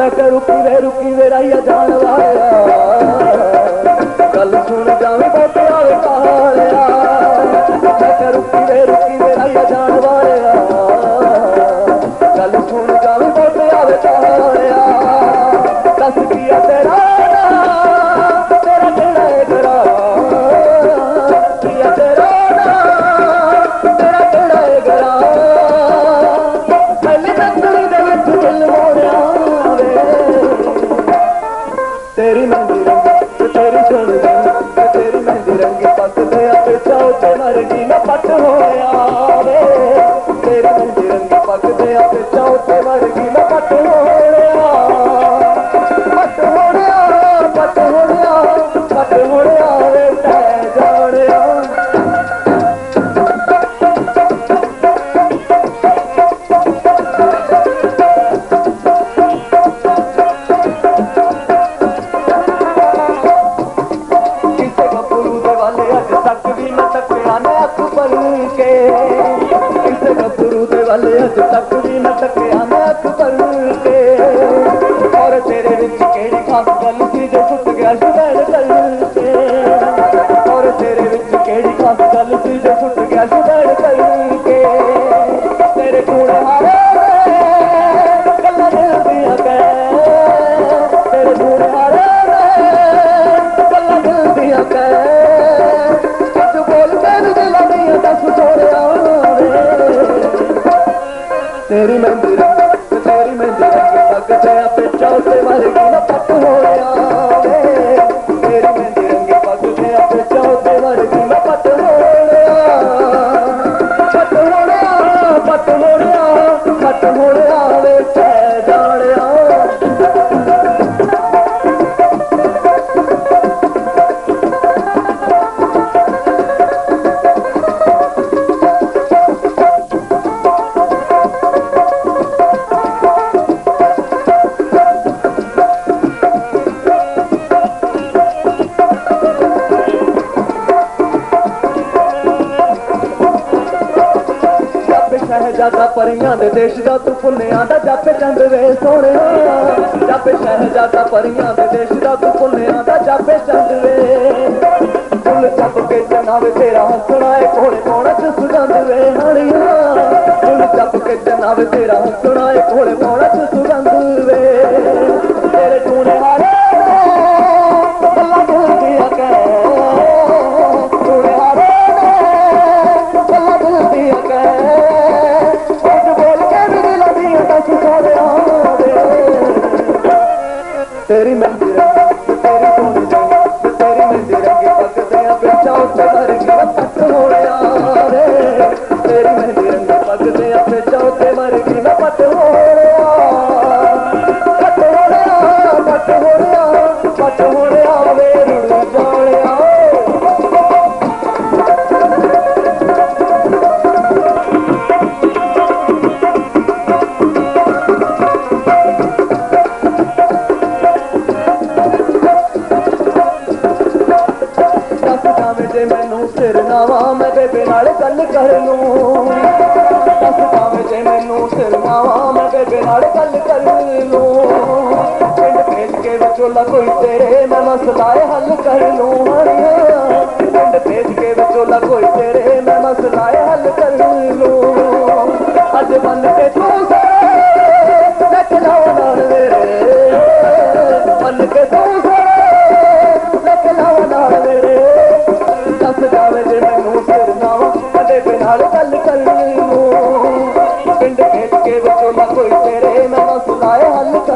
ਮੈਂ ਕਿ ਰੁਕੀ ਵੇ ਰੁਕੀ ਵੇ ਰਾਈਆ ਜਾਣ ਵਾਲਿਆ ਗੱਲ ਸੁਣ ਜਾਵੇਂ ਬੋਤੇ ਆਵੇ ਕਾਲਿਆ ਮੈਂ ਕਿ ਰੁਕੀ ਵੇ ਰੁਕੀ ਵੇ ਰਾਈਆ ਜਾਣ ਵਾਲਿਆ ਗੱਲ ਸੁਣ ਜਾਵੇਂ ਬੋਤੇ ਆਵੇ ਕਾਲਿਆ ਦੱਸ ਕੀ ਆ ਤੇਰਾ ਨਾਂ, ਤੇਰਾ ਕਿਹੜਾ ਏ ਘਰਾਂ ਕੀ ਆ ਤੇਰਾ ਨਾਂ, ਤੇਰਾ ਕਿਹੜਾ ਏ ਘਰਾਂ ਪਹਿਲੀ ਨਜ਼ਰੀ ਦੇ ਵਿੱਚ ਦਿਲ ਮੋੜਿਆ Thank you. ਅੱਜ ਤੱਕ ਵੀ ਨਾ ਤੱਕਿਆ ਨਾ ਅੱਖ ਭਰ ਕੇ। ਕਿਸੇ ਗੱਭਰੂ ਦੇ ਵਾਲੇ ਅੱਜ ਤੱਕ ਵੀ ਨਾ ਤੱਕਿਆ ਨਾ ਅੱਖ ਭਰ ਕੇ। ਔਰ ਤੇਰੇ ਵਿੱਚ ਕਿਹੜੀ ਖਾਸ ਗੱਲ ਸੀ ਜੋ ਛੁੱਟ ਗਿਆ ਸ਼ੁਭੈਣ ਕਰਕੇ ਔਰ ਤੇਰੇ ਵਿੱਚ ਕਿਹੜੀ ਖਾਸ ਗੱਲ ਸੀ ਜੋ ਛੁੱਟ ਤੇਰੀ ਮਹਿੰਦੀ ਰੰਗ ਤੇਰੀ ਮਹਿੰਦੀ ਰੰਗ ਪੱਗ ਤੇ ਆਪੇ ਚੌਥੇ ਮਰ ਸ਼ਹਿਜ਼ਾਦਾ ਪਰੀਆਂ ਦੇ ਦੇਸ਼ ਦਾ ਤੂੰ ਪੁੰਨਿਆਂ ਦਾ ਜੱਪ ਚੰਦ ਵੇ ਸੋਹਣਿਆ। ਜੱਪ ਸ਼ਹਿਜ਼ਾਦਾ ਪਰੀਆਂ ਦੇ ਦੇਸ਼ ਦਾ ਤੂੰ ਪੁੰਨਿਆਂ ਦਾ ਜੱਪ ਚੰਦ ਵੇ। ਫੁੱਲ ਚੱਪ ਕੇ ਜਨਾਵੇ ਤੇਰਾ ਹੱਸਣਾ ਏ ਕੋਲੇ ਪੌਣਾ ਚ ਸੁਗੰਧ ਵੇ ਹਣੀਆਂ ਫੁੱਲ ਚੱਪ ਕੇ ਜਨਾਵੇ ਤੇਰਾ ਹੱਸਣਾ ਏ ਕੋਲੇ ਪੌਣਾ ਚ Very. ਮੈਨੂੰ ਸਿਰ ਮੈਂ ਬੇਬੇ ਨਾਲ ਗੱਲ ਕਰ ਲੂੰ ਦੱਸ ਜਾਵੇਂ ਜੇ ਮੈਨੂੰ ਸਿਰ ਨਾਵਾ ਮੈਂ ਬੇਬੇ ਨਾਲ ਗੱਲ ਕਰ ਲੂੰ ਪਿੰਡ ਭੇਜ ਕੇ ਵਿਚੋਲਾ ਕੋਈ ਤੇਰੇ ਮੈਂ ਮਸਲਾ ਹੱਲ ਕਰ ਲੂੰ। ਹਣੀਆਂ ਪਿੰਡ ਭੇਜ ਕੇ ਵਿਚੋਲਾ ਕੋਈ ਤੇਰੇ ਮੈਂ ਮਸਲਾ ਹੱਲ ਕਰ ਲੂੰ।